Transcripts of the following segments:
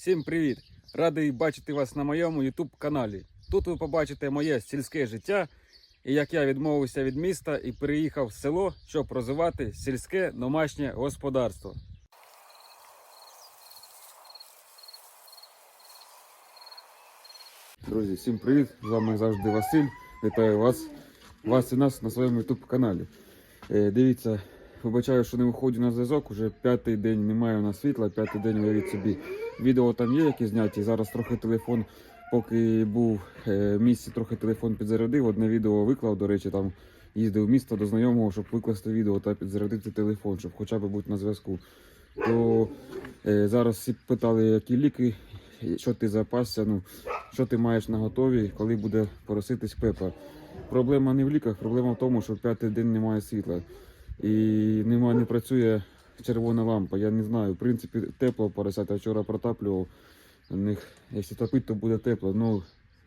Всім привіт! Радий бачити вас на моєму YouTube каналі. Тут ви побачите моє сільське життя і як я відмовився від міста і переїхав в село, щоб розвивати сільське домашнє господарство. Друзі, всім привіт! З вами завжди Василь. Вітаю вас, вас і нас на своєму YouTube каналі. Е, дивіться, вибачаю, що не виходжу на зв'язок. Уже п'ятий день немає у нас світла, п'ятий день уявіть собі. Відео там є, які зняті. Зараз трохи телефон, поки був е, в місті, трохи телефон підзарядив. Одне відео виклав, до речі, там їздив в місто до знайомого, щоб викласти відео та підзарядити телефон, щоб хоча б бути на зв'язку. То е, зараз всі питали, які ліки, що ти запасся, ну, що ти маєш на готові, коли буде пороситись пепа. Проблема не в ліках, проблема в тому, що п'ятий день немає світла. І немає, не працює червона лампа. Я не знаю. В принципі, тепло поросята. Вчора протаплював. Них, якщо топити, то буде тепло. Ну,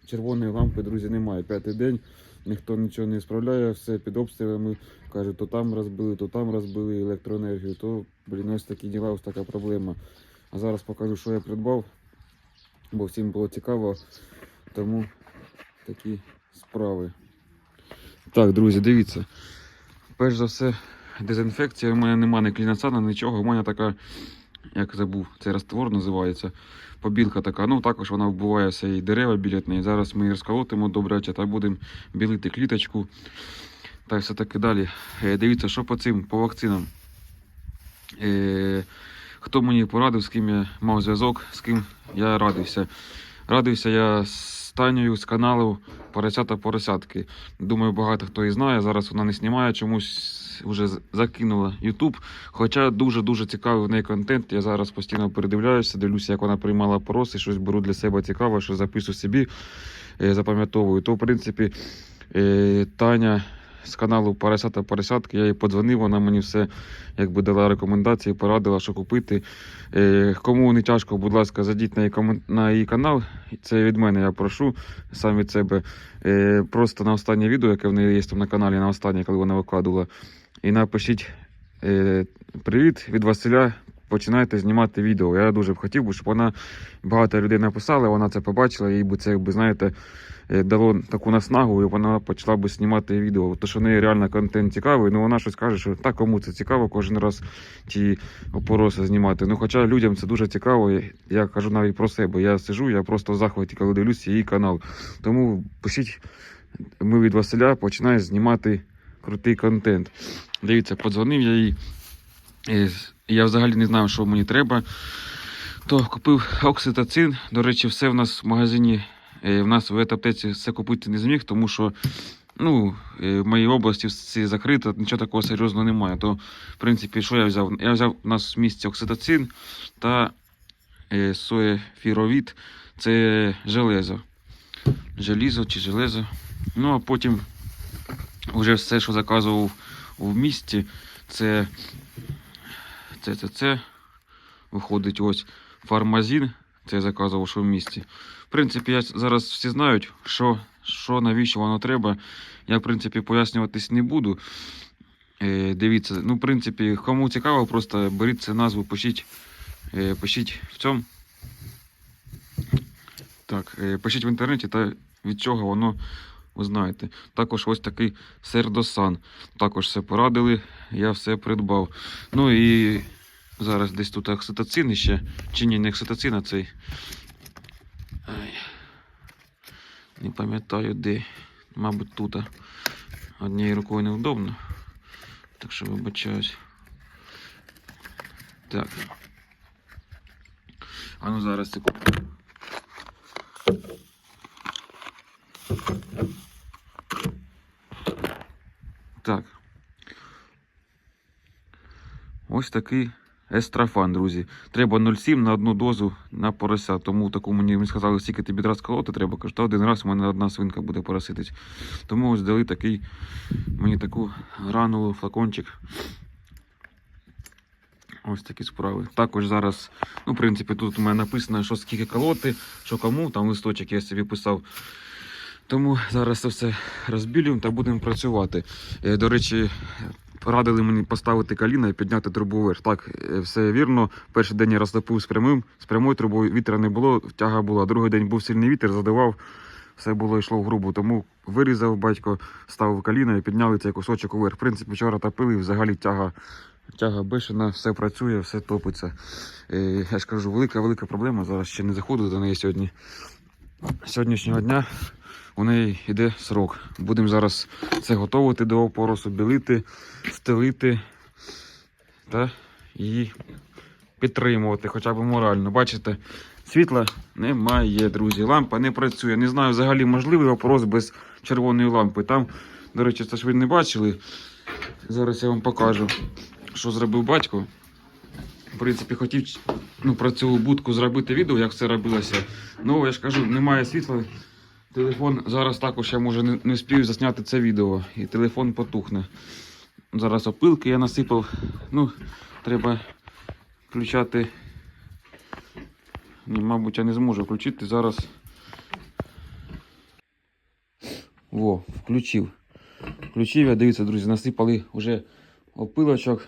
червоної лампи, друзі, немає. П'ятий день, ніхто нічого не справляє, все під обстрілами. Кажуть, то там розбили, то там розбили електроенергію, то, блін, ось такі діла, ось така проблема. А зараз покажу, що я придбав, бо всім було цікаво. Тому такі справи. Так, друзі, дивіться. Перш за все, дезінфекція. У мене немає ні кліноцана, нічого. У мене така, як забув, цей раствор називається. Побілка така. Ну також вона вбиває все і дерева біля неї. Зараз ми її розколотимо добряче та будемо білити кліточку. Та все таки далі. Е, дивіться, що по цим, по вакцинам. Е, хто мені порадив, з ким я мав зв'язок, з ким я радився. Радився я з Танею з каналу Поросята Поросятки. Думаю, багато хто і знає. Зараз вона не знімає, чомусь вже закинула YouTube. Хоча дуже-дуже цікавий в неї контент. Я зараз постійно передивляюся, дивлюся, як вона приймала пороси, щось беру для себе цікаве, що записую собі, е, запам'ятовую. То, в принципі, е, Таня з каналу Поросята Поросятки, я їй подзвонив, вона мені все якби дала рекомендації, порадила, що купити. Е, Кому не тяжко, будь ласка, зайдіть на її, на її канал. Це від мене я прошу сам від себе. Е, Просто на останнє відео, яке в неї є там на каналі, на останнє, коли вона викладувала. І напишіть е, привіт від Василя. Починайте знімати відео. Я дуже б хотів, щоб вона багато людей написала, вона це побачила, їй би це, якби, знаєте, е, дало таку наснагу, і вона почала би знімати відео. То, що в неї реально контент цікавий, ну вона щось каже, що так кому це цікаво кожен раз ті опороси знімати. Ну, хоча людям це дуже цікаво. Я кажу навіть про себе. Я сижу, я просто в захваті, коли дивлюся її канал. Тому пишіть, ми від Василя починаємо знімати крутий контент. Дивіться, подзвонив я їй. Е, Я взагалі не знав, що мені треба. То купив окситоцин. До речі, все в нас в магазині. е, В нас в аптеці все купити не зміг, тому що ну, е, в моїй області все закрито, нічого такого серйозного немає. То, в принципі, що я взяв? Я взяв у нас в місті окситоцин та е, соєфіровід. Це железо. Желізо чи железо. Ну, а потім вже все, що заказував в місті, це це, це, це. Виходить ось фармазін. Це я заказував, що в місті. В принципі, я зараз всі знають, що, що навіщо воно треба. Я, в принципі, пояснюватись не буду. Е, дивіться, ну, в принципі, кому цікаво, просто беріть це назву, пишіть, е, пишіть в цьому. Так, е, пишіть в інтернеті та від чого воно ви знаєте. Також ось такий сердосан. Також все порадили, я все придбав. Ну і зараз десь тут окситоцин ще. Чи ні, не окситоцин, а цей. Ай. Не пам'ятаю де. Мабуть, тут. Однією рукою невдобно. Так що вибачаюсь. Так. А ну зараз секунду. Так. Ось такий естрафан, друзі. Треба 0,7 на одну дозу на порося. Тому таку мені, мені сказали, скільки тобі раз колоти треба. Кажу, один раз у мене одна свинка буде пороситись. Тому ось дали такий мені таку гранулу, флакончик. Ось такі справи. Також зараз, ну, в принципі, тут у мене написано, що скільки колоти, що кому, там листочок я собі писав. Тому зараз це все розбілюємо та будемо працювати. Е, До речі, радили мені поставити коліна і підняти трубу вверх. Так, е, все вірно. Перший день я розтопив з прямим, з прямою трубою вітра не було, тяга була. Другий день був сильний вітер, задавав, все було йшло в грубу. Тому вирізав батько, ставив коліна і підняли цей кусочок уверх. В принципі, вчора топили, взагалі тяга. Тяга бешена, все працює, все топиться. Е, я ж кажу, велика велика проблема. Зараз ще не заходив до неї сьогодні. Сьогоднішнього дня у неї йде срок. Будемо зараз це готувати до опоросу, білити, стелити та її підтримувати, хоча б морально. Бачите, світла немає, друзі. Лампа не працює. Не знаю, взагалі можливий опорос без червоної лампи. Там, до речі, це ж ви не бачили. Зараз я вам покажу, що зробив батько. В принципі, хотів ну, про цю будку зробити відео, як це робилося. Ну, я ж кажу, немає світла. Телефон зараз також я може не, не засняти це відео. І телефон потухне. Зараз опилки я насипав. Ну, треба включати. Ні, мабуть, я не зможу включити зараз. Во, включив. Включив я, дивіться, друзі, насипали вже опилочок.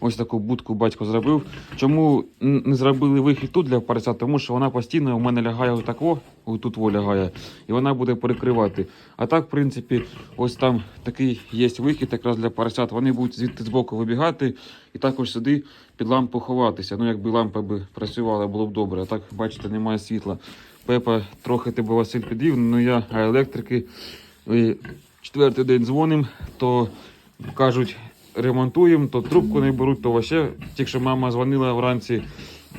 Ось таку будку батько зробив. Чому не зробили вихід тут для парця? Тому що вона постійно у мене лягає отако, тут во лягає, і вона буде перекривати. А так, в принципі, ось там такий є вихід якраз для парцят. Вони будуть звідти збоку вибігати і також сюди під лампу ховатися. Ну, якби лампа би працювала, було б добре. А так, бачите, немає світла. Пепа трохи тебе Василь підвів, ну я електрики. Четвертий день дзвоним, то кажуть, ремонтуємо, то трубку не беруть, то вообще. Тільки мама дзвонила вранці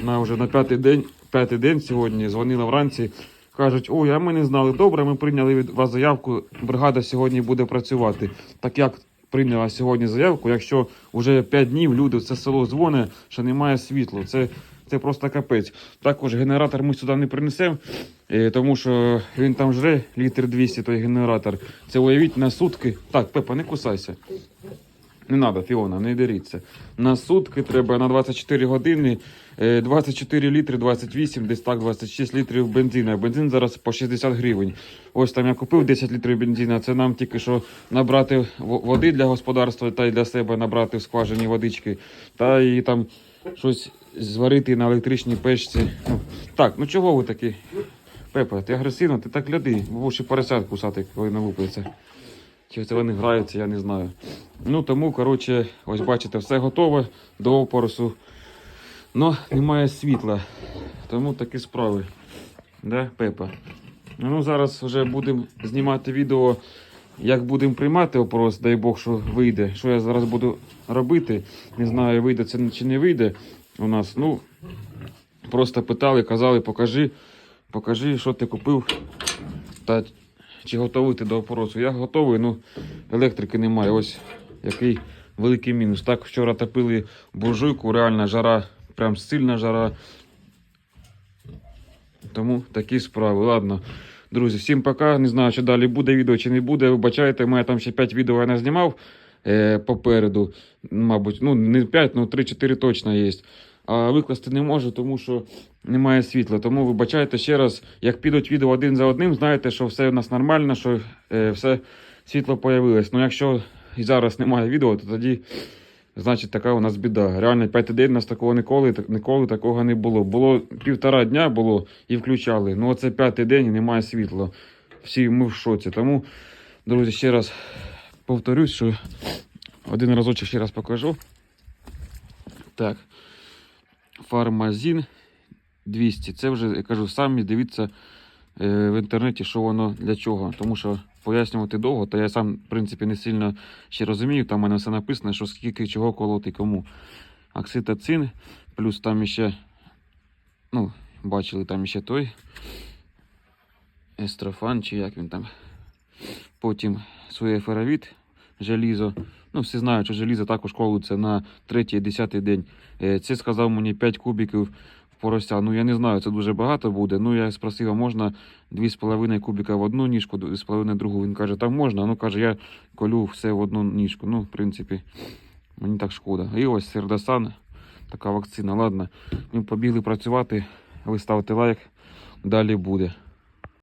на вже на п'ятий день, п'ятий день сьогодні, дзвонила вранці. Кажуть, ой, а ми не знали. Добре, ми прийняли від вас заявку. Бригада сьогодні буде працювати. Так як прийняла сьогодні заявку, якщо вже 5 днів люди в це село дзвонять, що немає світла. Це, це просто капець. Також генератор ми сюди не принесемо, е, тому що він там жре літр 200, той генератор. Це уявіть на сутки. Так, Пепа, не кусайся. Не треба, Фіона, не деріться. На сутки треба на 24 години, е, 24 літри, 28, десь так, 26 літрів бензину. Бензин зараз по 60 гривень. Ось там я купив 10 літрів бензину. Це нам тільки що набрати води для господарства та й для себе набрати в скважині водички. Та і там щось зварити на електричній печці. Ну, так, ну чого ви такі? Пепа, ти агресивна, ти так гляди, бо ще поросят кусати, коли не лупиться. Чи це вони граються, я не знаю. Ну тому, коротше, ось бачите, все готове до опоросу. Но немає світла. Тому такі справи. Да, Пепа? Ну, зараз вже будемо знімати відео, як будемо приймати опорос, дай Бог, що вийде. Що я зараз буду робити. Не знаю, вийде це чи не вийде у нас. Ну, просто питали, казали, покажи, покажи, що ти купив. Та чи готовий ти до опоросу? Я готовий, ну електрики немає. Ось який великий мінус. Так, вчора топили буржуйку, реальна жара, прям сильна жара. Тому такі справи. Ладно. Друзі, всім пока. Не знаю, чи далі буде відео, чи не буде. Вибачайте, у мене там ще 5 відео я не знімав е, попереду. Мабуть, ну не 5, ну 3-4 точно є. А викласти не можу, тому що немає світла. Тому вибачайте ще раз, як підуть відео один за одним, знаєте, що все у нас нормально, що е, все світло появилось. Ну якщо і зараз немає відео, то тоді значить така у нас біда. Реально п'ятий день у нас такого ніколи, ніколи такого не було. Було півтора дня було і включали. Ну оце п'ятий день і немає світла. Всі ми в шоці. Тому, друзі, ще раз повторюсь, що один разочок ще раз покажу. Так. Фармазін 200. Це вже, я кажу, самі дивіться е, в інтернеті, що воно для чого. Тому що пояснювати довго, то я сам, в принципі, не сильно ще розумію. Там у мене все написано, що скільки чого колоти кому. Окситоцин, плюс там іще, ну, бачили там іще той естрофан, чи як він там. Потім суєферавіт, желізо. Ну, всі знають, що желізо також колуться на 3-10 день. Е, Це сказав мені 5 кубиків в порося. Ну я не знаю, це дуже багато буде. Ну я спросив, а можна 2,5 кубика в одну ніжку, 2,5 в другу. Він каже, там можна. Ну каже, я колю все в одну ніжку. Ну, в принципі, мені так шкода. І ось Сердосан, така вакцина. Ладно, ми побігли працювати. Ви ставте лайк, далі буде.